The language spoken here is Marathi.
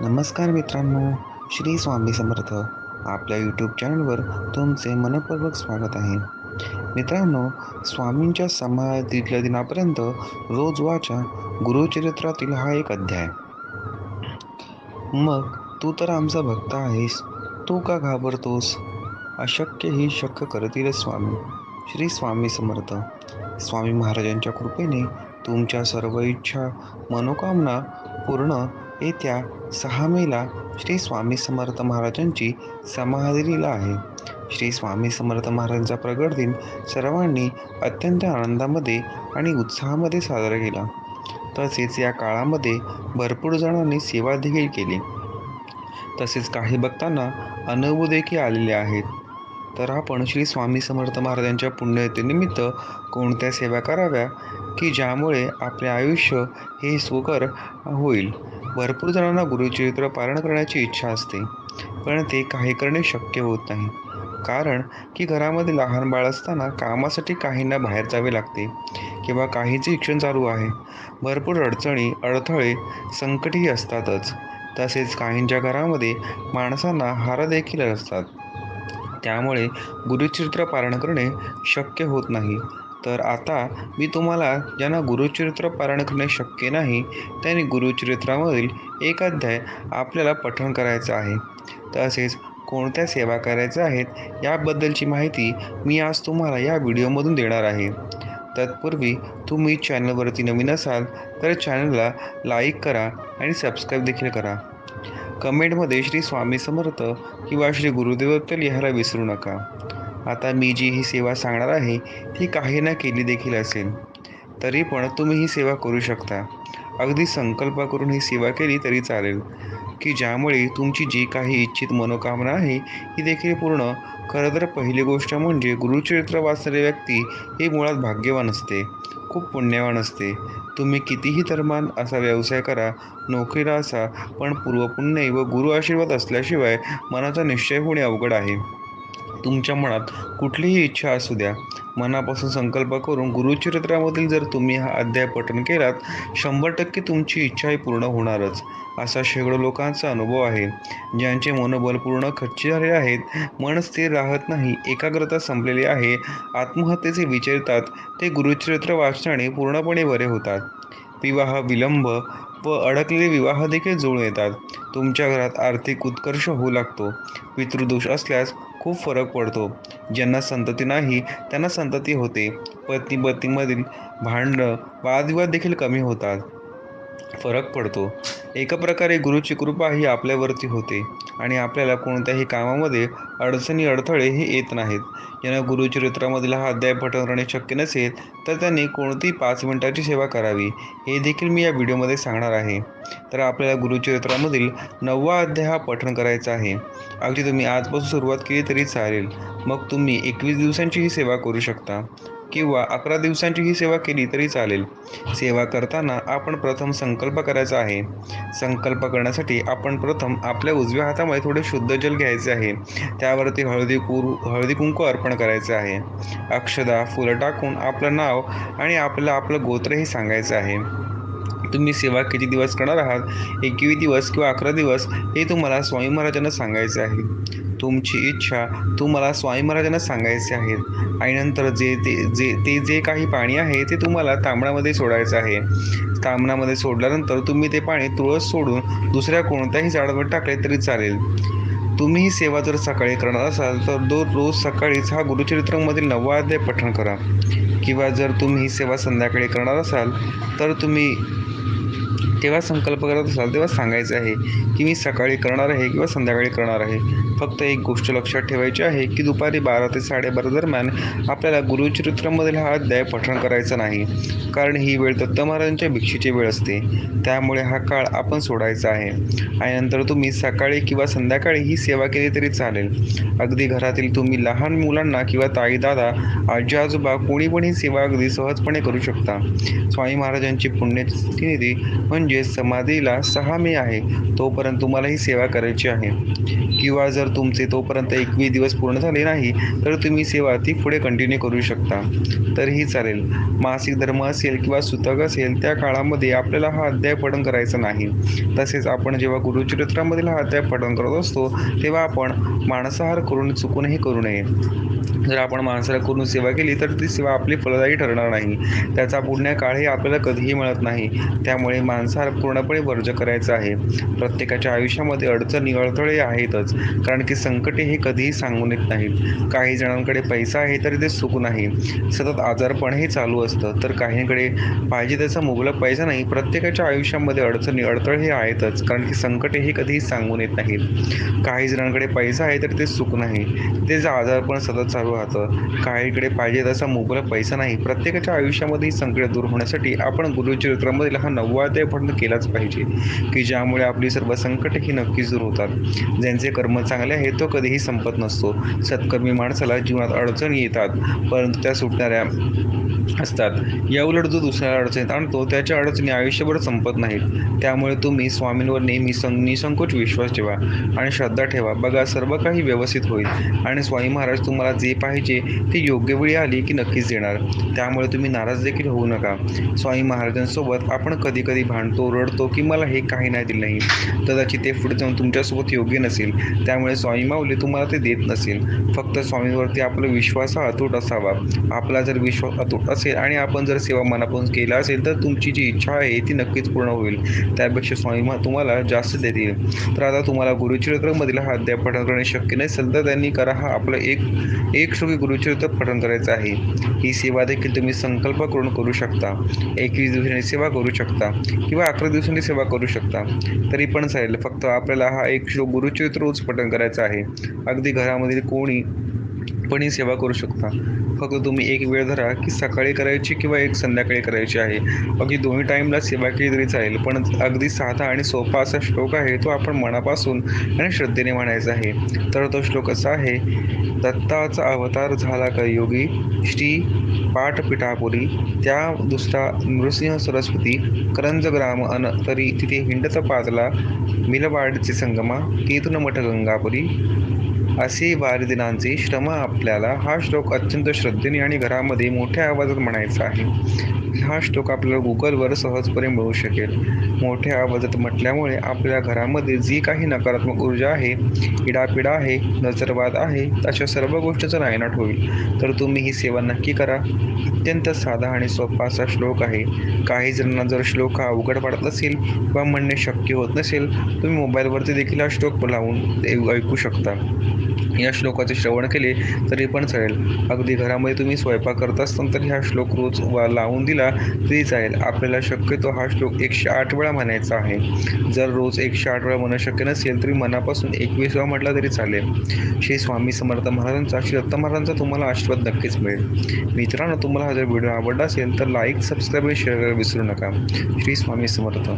नमस्कार मित्रांनो श्री स्वामी समर्थ आपल्या यूट्यूब चॅनलवर तुमचे मनपूर्वक स्वागत आहे. मित्रांनो स्वामींच्या समाधीतल्या दिनापर्यंत रोज वाचा गुरुचरित्रातील हा एक अध्याय. मग तू तर आमचा भक्त आहेस तू का घाबरतोस? अशक्य ही शक्य करतील स्वामी श्री स्वामी समर्थ. स्वामी महाराजांच्या कृपेने तुमच्या सर्व इच्छा मनोकामना पूर्ण येत्या सहा मेला श्री स्वामी समर्थ महाराजांची समाधी लीला आहे. श्री स्वामी समर्थ महाराजांचा प्रगट दिन सर्वांनी अत्यंत आनंदामध्ये आणि उत्साहामध्ये साजरा केला. तसेच या काळामध्ये भरपूर जणांनी सेवा देखील केली. तसेच काही भक्तांना अनुभव देखील आलेले आहेत. तर आपण श्री स्वामी समर्थ महाराजांच्या पुण्यतिनिमित्त कोणत्या सेवा कराव्या की ज्यामुळे आपले आयुष्य हे सुकर होईल? भरपूर जणांना गुरुचरित्र पारण करण्याची इच्छा असते पण ते काही करणे शक्य होत नाही. कारण की घरामध्ये लहान बाळ असताना कामासाठी काहींना बाहेर जावे लागते किंवा काहीचे शिक्षण चालू आहे. भरपूर अडचणी अडथळे संकटही असतातच. तसेच काहींच्या घरामध्ये माणसांना हार देखील असतात. त्यामुळे गुरुचरित्र पारण करणे शक्य होत नाही. तर आता मी तुम्हाला ज्यांना गुरुचरित्र पारण करणे शक्य नाही त्यांनी गुरुचरित्रामधील एक अध्याय आपल्याला पठण करायचं आहे. तसेच कोणत्या सेवा करायच्या आहेत याबद्दलची माहिती मी आज तुम्हाला या व्हिडिओमधून देणार आहे. तत्पूर्वी तुम्ही चॅनलवरती नवीन असाल तर चॅनलला लाईक करा आणि सबस्क्राईब देखील करा. कमेंटमध्ये श्री स्वामी समर्थ किंवा श्री गुरुदेवत्त लिहायला विसरू नका. आता मी जी ही सेवा सांगणार आहे ती काही ना केली देखील असेल. तरी पण तुम्ही ही सेवा करू शकता. अगदी संकल्प करून ही सेवा केली तरी चालेल. की ज्यामुळे तुमची जी काही इच्छित मनोकामना आहे ही देखील पूर्ण खरं तर पहिली गोष्ट म्हणजे गुरुचरित्र वाचणारी व्यक्ती ही मुळात भाग्यवान असते खूप पुण्यवान असते. तुम्ही कितीही धर्मान असा व्यवसाय करा नोकरीला असा पण पूर्वपुण्य व गुरु आशीर्वाद असल्याशिवाय मनाचा निश्चय होणे अवघड आहे. तुमच्या मनात कुठलीही इच्छा असू द्या मनापासून संकल्प करून गुरुचरित्रामधील जर तुम्ही हा अध्याय पठन केलात शंभर टक्के तुमची इच्छाही पूर्ण होणारच. असा शेकडो लोकांचा अनुभव आहे. ज्यांचे मनोबल पूर्ण खच्ची झाले आहेत मन स्थिर राहत नाही एकाग्रता संपलेली आहे आत्महत्येचे विचारतात ते गुरुचरित्र वाचनाने पूर्णपणे बरे होतात. विवाह विलंब व अडकलेले विवाह देखील जुळून येतात. तुमच्या घरात आर्थिक उत्कर्ष होऊ लागतो. पितृदोष असल्यास खूप फरक पडतो. ज्यांना संतती नाही त्यांना संतती होते. पत्नी पत्नीमधील भांडणं वादविवाद देखील कमी होतात. फरक पडतो. एका प्रकारे गुरुची कृपा ही आपल्यावरती होते. आणि आपल्याला कोणत्याही कामामध्ये अडचणी अडथळे हे येत नाहीत. ज्यांना गुरुचरित्रामधील हा अध्याय पठण शक्य नसेल तर त्यांनी कोणती पाच मिनिटाची सेवा करावी हे देखील मी या व्हिडिओमध्ये सांगणार आहे. तर आपल्याला गुरुचरित्रामधील नववा अध्याय हा पठण करायचा आहे. अगदी तुम्ही आजपासून सुरुवात केली तरी चालेल. मग तुम्ही एकवीस दिवसांची ही सेवा करू शकता. किंवा अकरा दिवसांची ही सेवा केली तरी चालेल. सेवा करताना आपण प्रथम संकल्प करायचा आहे. संकल्प करण्यासाठी आपण प्रथम आपल्या उजव्या हातामध्ये थोडे शुद्ध जल घ्यायचे आहे. त्यावरती हळदी कुरू हळदी कुंकू अर्पण करायचे आहे. अक्षदा फुलं टाकून आपलं नाव आणि आपलं आपलं गोत्रही सांगायचं आहे. तुम्ही सेवा किती दिवस करणार आहात? एकवीस दिवस किंवा अकरा दिवस हे तुम्हाला स्वामी महाराजांना सांगायचे आहे. तुमची इच्छा तुम्हाला स्वामी महाराजांना सांगायचे आहे. आणि नंतर जे ते जे ते जे काही पाणी आहे ते तुम्हाला तांबणामध्ये सोडायचं आहे. तांबणामध्ये सोडल्यानंतर तुम्ही ते पाणी तुळस सोडून दुसऱ्या कोणत्याही झाडावर टाकले तरी चालेल. तुम्ही ही सेवा जर सकाळी करणार असाल तर दो रोज सकाळीच हा गुरुचरित्रामधील नववा अध्याय पठण करा. किंवा जर तुम्ही ही सेवा संध्याकाळी करणार असाल तर तुम्ही जेव्हा संकल्प करत असाल तेव्हा सांगायचं आहे की मी सकाळी करणार आहे किंवा संध्याकाळी करणार आहे. फक्त एक गोष्ट लक्षात ठेवायची आहे की दुपारी बारा ते साडेबारा दरम्यान आपल्याला गुरुचरित्रामधील हा अध्याय पठण करायचा नाही. कारण ही वेळ दत्त महाराजांच्या भिक्षेची वेळ असते. त्यामुळे हा काळ आपण सोडायचा आहे. आणि नंतर तुम्ही सकाळी किंवा संध्याकाळी ही सेवा केली तरी चालेल. अगदी घरातील तुम्ही लहान मुलांना किंवा ताई दादा आजी आजोबा कोणी पण ही सेवा अगदी सहजपणे करू शकता. स्वामी महाराजांची पुण्यतिथी म्हणजे म्हणजे समाधीला सहा मे आहे तोपर्यंत तुम्हाला ही सेवा करायची आहे. किंवा जर तुमचे तोपर्यंत एकवीस दिवस पूर्ण झाले नाही तर तुम्ही सेवा ती पुढे कंटिन्यू करू शकता. तरीही चालेल. मासिक धर्म असेल किंवा सुतक असेल त्या काळामध्ये आपल्याला हा अध्याय पठण करायचा नाही. तसेच आपण जेव्हा गुरुचरित्रामधील हा अध्याय पठण करत असतो तेव्हा आपण मांसाहार करून चुकूनही करू नये. जर आपण माणसाला करून सेवा केली तर ती सेवा आपली फलदायी ठरणार नाही. त्याचा पुण्य काळही आपल्याला कधीही मिळत नाही. त्यामुळे माणसा मांसाहार पूर्णपणे वर्ज करायचा आहे. प्रत्येकाच्या आयुष्यामध्ये अडचणी अडथळे आहेतच कारण की संकटे हे कधीही सांगून येत नाहीत. काही जणांकडे पैसा आहे तरी ते सुख नाही. सतत आजारपण हे चालू असतं. तर काहींकडे पाहिजे त्याचा मुबलक पैसा नाही. प्रत्येकाच्या आयुष्यामध्ये अडचणी अडथळे हे आहेतच कारण की संकटे हे कधीही सांगून येत नाहीत. काही जणांकडे पैसा आहे तर ते सुख नाही. त्याचं आजारपण सतत चालू राहतं. काहीकडे पाहिजे तसा मुबलक पैसा नाही. प्रत्येकाच्या आयुष्यामध्ये संकट संकटे दूर होण्यासाठी आपण गुरुचरित्रामधील हा नववा अध्याय प्रयत्न केलाच पाहिजे. की ज्यामुळे आपली सर्व संकट ही नक्कीच दूर होतात. ज्यांचे कर्म चांगले आहेत तो कधीही संपत नसतो. सत्कर्मी माणसाला जीवनात अडचणी येतात परंतु त्या सुटणाऱ्या असतात. या उलट जो दुसऱ्या अडचणीत आणतो त्याच्या अडचणी आयुष्यभर संपत नाहीत. त्यामुळे तुम्ही स्वामींवर नेहमी सं निसंकोच विश्वास ठेवा आणि श्रद्धा ठेवा. बघा सर्व काही व्यवस्थित होईल आणि स्वामी महाराज तुम्हाला जे पाहिजे ते योग्य वेळी आली की नक्कीच देणार. त्यामुळे तुम्ही नाराज देखील होऊ नका. स्वामी महाराजांसोबत आपण कधी कधी भांडतो. रडतो की मला हे काही नाही दिलं नाही. कदाचित ते पुढे जाऊन तुमच्यासोबत योग्य नसेल. त्यामुळे स्वामी माऊली तुम्हाला ते देत नसेल. फक्त स्वामींवरती आपला विश्वास हा अतूट असावा. आपला जर विश्वास अतूट असेल आणि आपण जर सेवा मनापासून केला असेल तर तुमची जी इच्छा आहे ती नक्कीच पूर्ण होईल. त्यापेक्षा स्वामी मा- तुम्हाला जास्त देतील तर आता तुम्हाला गुरुचरित्रमधील हा अध्याय पठण करणे शक्य नसेल तर त्यांनी करा हा आपलं एक एक श्लोकी गुरुचरित्र पठण करायचं आहे. ही सेवा देखील तुम्ही संकल्प करून करू शकता. एकवीस दिवसांनी सेवा करू शकता. किंवा अकरा दिवसांनी सेवा करू शकता. तरी पण चालेल. फक्त आपल्याला हा एक श्लोक गुरुचरित्र रोज पठण करायचा आहे अगदी घरामधील कोणी पण ही सेवा करू शकता. फक्त तुम्ही एक वेळ धरा की सकाळी करायची किंवा एक संध्याकाळी करायची आहे. अगदी दोन्ही टाईमला सेवा केली तरी चालेल. पण अगदी साधा आणि सोपा असा श्लोक आहे तो आपण मनापासून आणि श्रद्धेने म्हणायचा आहे. तर तो श्लोक असा आहे दत्ताचा अवतार झाला कलियोगी श्री पाठपिठापुरी त्या दुसरा नृसिंह सरस्वती करंज ग्राम अन तरी तिथे हिंडत पाजला मिलवाडचे संगमा केतुन मठ गंगापुरी असे बारिदिनांचे श्रम आपल्याला हा श्लोक अत्यंत श्रद्धेने आणि घरामध्ये मोठ्या आवाजात म्हणायचा आहे. हा श्लोक आपल्याला गुगलवर सहजपणे मिळू शकेल. मोठ्या आवाजात म्हटल्यामुळे आपल्या घरामध्ये जी काही नकारात्मक ऊर्जा आहे इडापिडा आहे नजरवाद आहे अशा सर्व गोष्टीचा नायनाट होईल. तर तुम्ही ही सेवा नक्की करा. अत्यंत साधा आणि सोपा असा श्लोक आहे. काही जणांना जर श्लोक हा अवघड वाटत असेल किंवा म्हणणे शक्य होत नसेल तुम्ही मोबाईलवरती देखील हा श्लोक लावून ऐ- ऐकू शकता. या श्लोकाचे श्रवण केले तरी पण चालेल. अगदी घरामध्ये तुम्ही स्वयंपाक करत असताना तरी हा श्लोक रोज वा लावून दिला तरी चालेल आपल्याला शक्यतो हा श्लोक एकशे आठ वेळा म्हणायचा आहे. जर रोज एकशे आठ वेळा म्हणणं शक्य नसेल तरी मनापासून एकवीस वेळा म्हटला तरी चालेल. श्री स्वामी समर्थ महाराजांचा श्री दत्त महाराजांचा तुम्हाला आशीर्वाद नक्कीच मिळेल. मित्रांनो तुम्हाला हा जर व्हिडिओ आवडला असेल तर लाईक सबस्क्राईब आणि शेअर करायला विसरू नका. श्री स्वामी समर्थ.